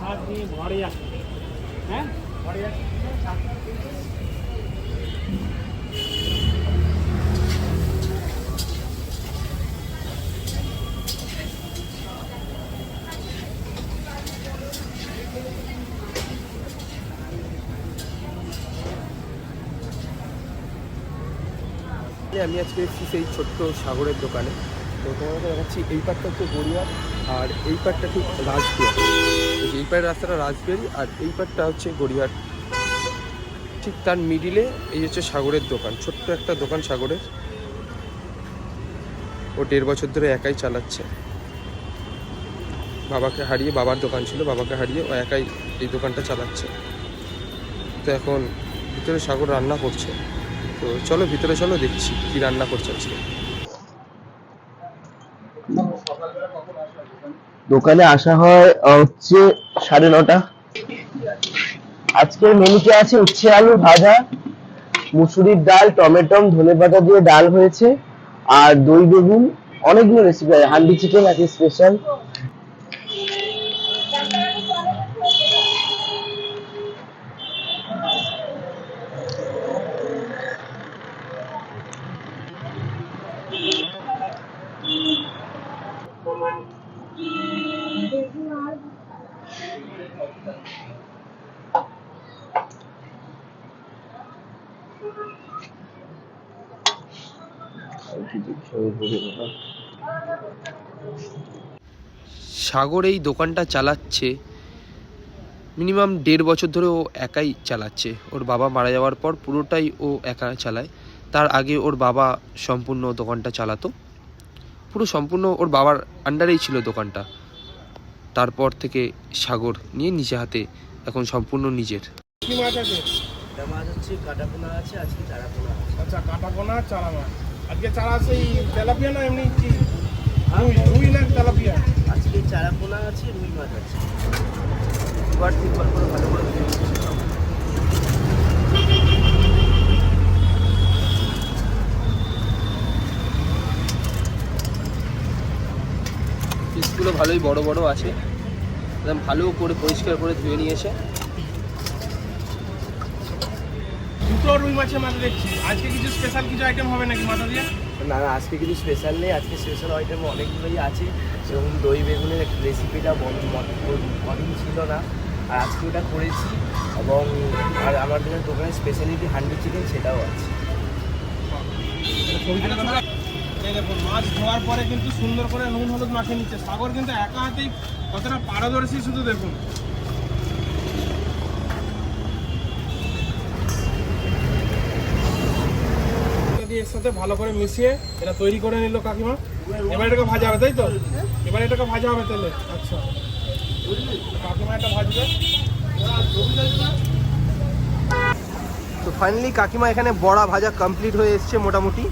সাত দিয়ে ঘরে আসবে। হ্যাঁ? ঘরে আসবে। আমি আজকে এসেছি সেই ছোট্ট সাগরের দোকানে। তো তোমাদেরকে দেখাচ্ছি, এই পাটটা হচ্ছে গড়িয়া, আর এই পাটটা ঠিক রাজবিহার। এই যে রাস্তাটা রাজবিহারি, আর এই পাটটা হচ্ছে গড়িয়ার। ঠিক তার মিডিলে এই হচ্ছে সাগরের দোকান, ছোট্ট একটা দোকান সাগরের। ও দেড় বছর ধরে একাই চালাচ্ছে। বাবাকে হারিয়ে, বাবার দোকান ছিল, বাবাকে হারিয়ে ও একাই এই দোকানটা চালাচ্ছে। তো এখন ভিতরে সাগর রান্না করছে। তো চলো ভিতরে চলো দেখছি কি রান্না করছে আজকে। দোকানে আসা হয় হচ্ছে সাড়ে নটা। আজকের মেনুতে আছে উচ্ছে আলু ভাজা, মুসুরির ডাল, টমেটম ধনেপাতা দিয়ে ডাল হয়েছে, আর দই বেগুন। অনেকগুলো রেসিপি হান্ডি চিকেন আছে স্পেশাল সাগর এই দোকানটা চালাচ্ছে। মিনিমাম দেড় বছর ধরে ও একাই চালাচ্ছে। ওর বাবা মারা যাওয়ার পর পুরোটাই ও একা চালায়। তার আগে ওর বাবা সম্পূর্ণ দোকানটা চালাতো। পুরো সম্পূর্ণ ওর বাবার আন্ডারেই ছিল দোকানটা। তারপর থেকে সাগর নিয়ে নিজে হাতে এখন সম্পূর্ণ নিজের। কি মাছ আছে হচ্ছে কাটা পোনা আছে আজকে চারা পোনা আছে। আচ্ছা কাটা পোনা চারা মাছ। আজকে চারা সেই তেলাপিয়া না এমনি কি? রুই রুই না তেলাপিয়া? আজকে চারা পোনা আছে রুই মাছ আছে। দুবার তিনবার করে ভালো করে। পিসগুলো ভালোই বড় বড় আছে। একদম ভালো করে পরিষ্কার করে ধুয়ে নিয়েছে। দুটো রুই মাছের মাথা দেখছি। আজকে কিছু স্পেশাল কিছু আইটেম হবে নাকি মাথা দিয়ে? না না আজকে কিছু স্পেশাল নেই। আজকে স্পেশাল আইটেম অনেকগুলোই আছে যেরকম দই বেগুনের রেসিপিটা অনেক ছিল না। আর আজকে ওটা করেছি এবং আর আমাদের দোকানের স্পেশালিটি হান্ডি চিকেন সেটাও আছে। দেখুন মাছ ধোয়ার পরে কিন্তু সুন্দর করে নুন হলুদ মাখিয়ে নিচ্ছে। সাগর কিন্তু একা হাতেই কতটা পারদর্শী শুধু দেখুন এটা দিয়ে এর সাথে ভালো করে মিশিয়ে এটা তৈরি করে নিল কাকিমা। এবার এটাকে ভাজা হবে, তাই তো? এবার এটাকে ভাজা হবে তাহলে। আচ্ছা। কাকিমা এটা ভাজবে। তো ফাইনালি কাকিমা এখানে বড়া ভাজা কমপ্লিট হয়ে এসছে মোটামুটি।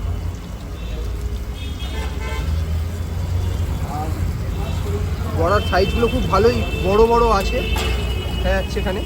বড়ার সাইজগুলো খুব ভালোই বড় বড় আছে। দেখা যাচ্ছে এখানে।